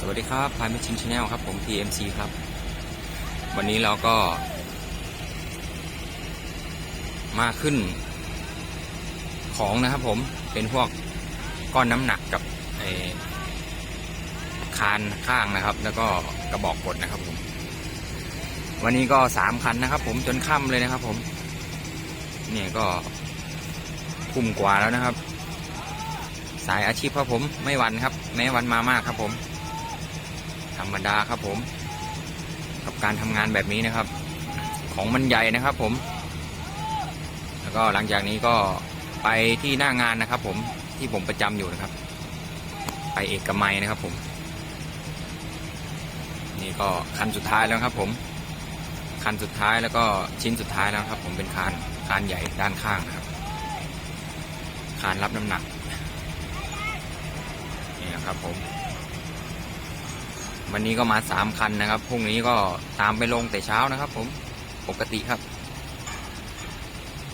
สวัสดีครับพายมิชินชาแนลครับผม TMC ครับ วันนี้เราก็ มาขึ้น ของนะครับผมเป็นพวกก้อนน้ำหนักกับคานข้างนะครับ แล้วก็กระบอกกดนะครับผม วันนี้ก็สามคันนะครับ ผมจนค่ำเลยนะครับ ผม เนี่ยก็คุ้มกว่าแล้วนะครับ สายอาชีพครับผมไม่วันครับ แม้วันมามากครับผม ธรรมดาครับผม กับการทำงานแบบนี้นะครับ ของมันใหญ่นะครับผม แล้วก็หลังจากนี้ก็ไปที่หน้างานนะครับ ผมที่ผมประจำอยู่นะครับ ไปเอกมัยนะครับ ผม นี่ก็คันสุดท้ายแล้วครับ ผม คันสุดท้ายแล้วก็ชิ้นสุดท้ายแล้วครับ ผมเป็นคานคานใหญ่ด้านข้างนะครับ คานรับน้ำหนักนี่นะครับผม วันนี้ก็มาสามคันนะครับ พรุ่งนี้ก็ตามไปลงแต่เช้านะครับ ผม ปกติครับ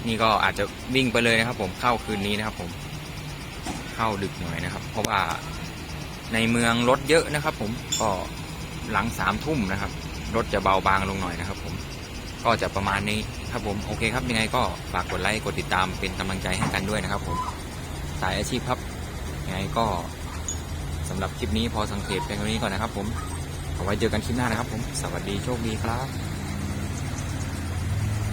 นี่ก็อาจจะวิ่งไปเลยนะครับ ผม เข้าคืนนี้นะครับ ผม เข้าดึกหน่อยนะครับ เพราะว่าในเมืองรถเยอะนะครับ ผม ก็หลังสามทุ่มนะครับ รถจะเบาบางลงหน่อยนะครับ ผม ก็จะประมาณนี้ครับผม โอเคครับ ยังไงก็ฝากกดไลค์ กดติดตามเป็นกำลังใจให้กันด้วยนะครับ ผม สายอาชีพครับ ยังไงก็ สำหรับคลิปนี้พอสังเกตเป็นเท่านี้ก่อนนะครับผมเอาไว้เจอกันคลิปหน้านะครับผม สวัสดีโชคดีครับ